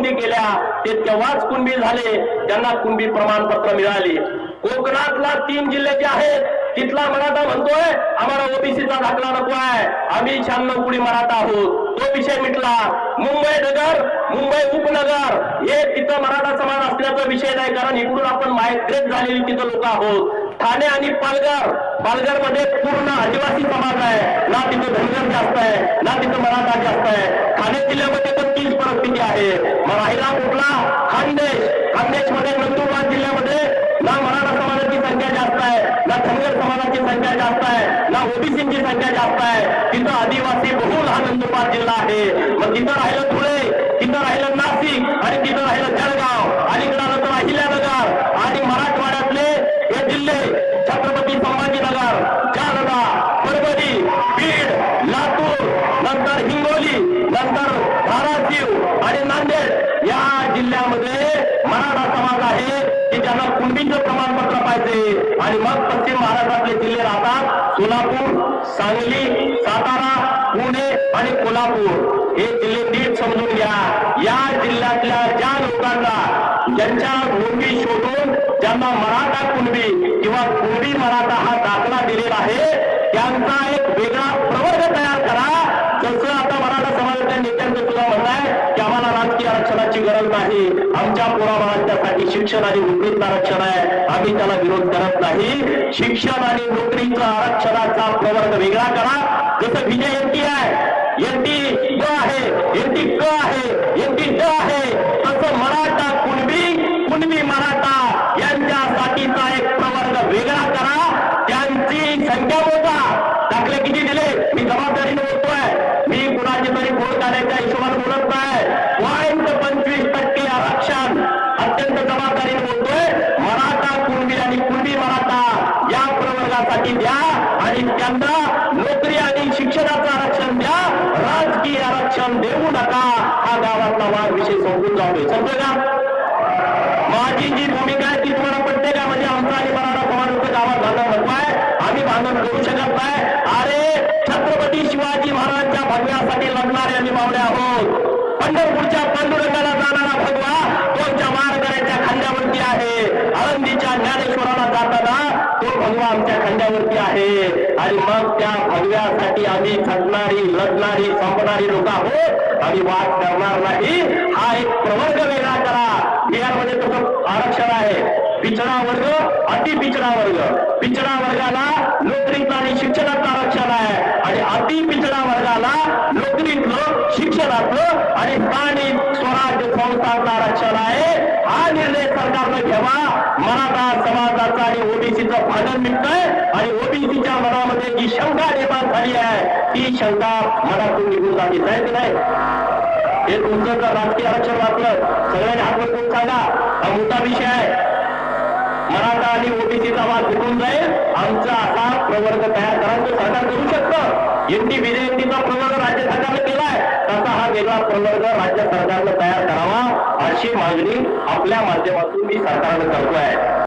नोंदी केल्या ते तेव्हाच कुणबी झाले त्यांना कुणबी प्रमाणपत्र मिळाले. कोकणातला तीन जिल्हे जे आहेत तिथला मराठा म्हणतोय आम्हाला ओबीसीचा दाखला नको आहे. आम्ही शहाण्णव कुडी मराठा आहोत. तो विषय मिटला. मुंबई नगर मुंबई उपनगर हे तिथं मराठा समाज असल्याचा विषय नाही कारण इकडून आपण मायग्रेट झालेली तिथं लोक आहोत. ठाणे आणि पालघर पालघरमध्ये पूर्ण आदिवासी समाज आहे. ना तिथं धनगर जास्त आहे ना तिथं मराठा जास्त आहे. ठाणे जिल्ह्यामध्ये पण तीच परिस्थिती आहे मग राहिला कुठला खानदेश खानदेशमध्ये नंदुरबार जिल्ह्यामध्ये ना मराठा समाजाची संख्या जास्त आहे ना धनगर समाजाची संख्या जास्त आहे. ना ओबीसींची संख्या जास्त आहे. तिथं आदिवासी बहुल हा नंदुरबार जिल्हा आहे. मग तिथं राहिलं धुळे तिथं राहिलं नाशिक आणि तिथं राहिलं जळगाव आणि आलं तर अहिल्यानगर आणि मराठवाड्यातले हे जिल्हे छत्रपती संभाजीनगर जालना परभणी बीड लातूर नंतर हिंगोली नंतर धाराशिव आणि नांदेड या जिल्ह्यामध्ये मराठा समाज आहे की ज्यांना कुंडीचं प्रमाणपत्र पाहिजे. आणि मग सोलापूर सांगली सातारा पुणे आणि कोल्हापूर हे जिल्हे नीट समजून घ्या. या जिल्ह्यातल्या ज्या लोकांना ज्यांच्या नोंदी शोधून ज्यांना मराठा कुणबी किंवा कुणबी मराठा हा दाखला दिलेला आहे त्यांचा एक वेगळा प्रवर्ग तयार करा. जसं आता मराठा समाजाच्या नेत्यांचं तुला म्हणणं आहे की आम्हाला राजकीय आरक्षणाची गरज नाही. आमच्या पोराबाळांच्यासाठी शिक्षण आणि नोकरीचं आरक्षण आहे. आम्ही त्याला विरोध करत नाही. शिक्षण आणि नोकरीचं आरक्षणाचा प्रवर्ग वेगळा करा. जसं विजय एनटी आहे. एनटी ग आहे. एनटी क आहे. एनटी ड आहे. तसं मराठा प्रवर्गासाठी द्या आणि त्यांना नोकरी आणि शिक्षणाचं आरक्षण द्या. राजकीय आरक्षण देऊ नका. हा गावातला वाद विषय सोडून जाऊ दे समजलं का? माझी जी भूमिका आहे ती तुम्हाला पटते का? म्हणजे आमचा आणि मराठा समाजाचं गावात भांडण नको आहे आम्ही भांडण करू शकत नाही. अरे छत्रपती शिवाजी महाराजांच्या भगव्यासाठी लढणारे आम्ही मावळे आहोत. पंढरपूरच्या पांडुरंगाला जाणारा भगवा तोच्या मारकऱ्याच्या खांद्यावरती आहे? आळंदीच्या आणि मग त्या भगव्यासाठी आम्ही खटणारी लढणारी संपणारी लोक आहोत. आम्ही वाद करणार नाही. हा एक प्रवर्ग वेगळा करा. बिहारमध्ये तसं आरक्षण आहे. पिछडा वर्ग अति पिछडा वर्ग. पिछडा वर्गाला नोकरीचं आणि शिक्षणाचं आरक्षण आहे. आणि अति पिछडा वर्गाला नोकरीतलं शिक्षणाचं आणि पाणी स्वराज्य संस्थांचं आहे. हा निर्णय सरकारनं घ्यावा. मराठा समाजाचा आणि ओबीसीचं भांडण निघतंय. आणि ओबीसीच्या मनामध्ये जी शंका निर्माण झाली आहे ती शंका मनातून निघून जाते. आहे की नाही? हे तुमचं जर राजकीय आरक्षण वाचलं सगळ्यांनी हात करून सांगा. हा मोठा विषय आहे. मराठा आणि ओबीसीचा वाद भेटून जाईल. आमचा असा प्रवर्ग तयार करायचं सरकार करू शकतं. एनटी विजय एनटीचा प्रवर्ग राज्य सरकारने केला वेगळा प्रवर्ग राज्य सरकारनं तयार करावा अशी मागणी आपल्या माध्यमातून मी सरकारनं आहे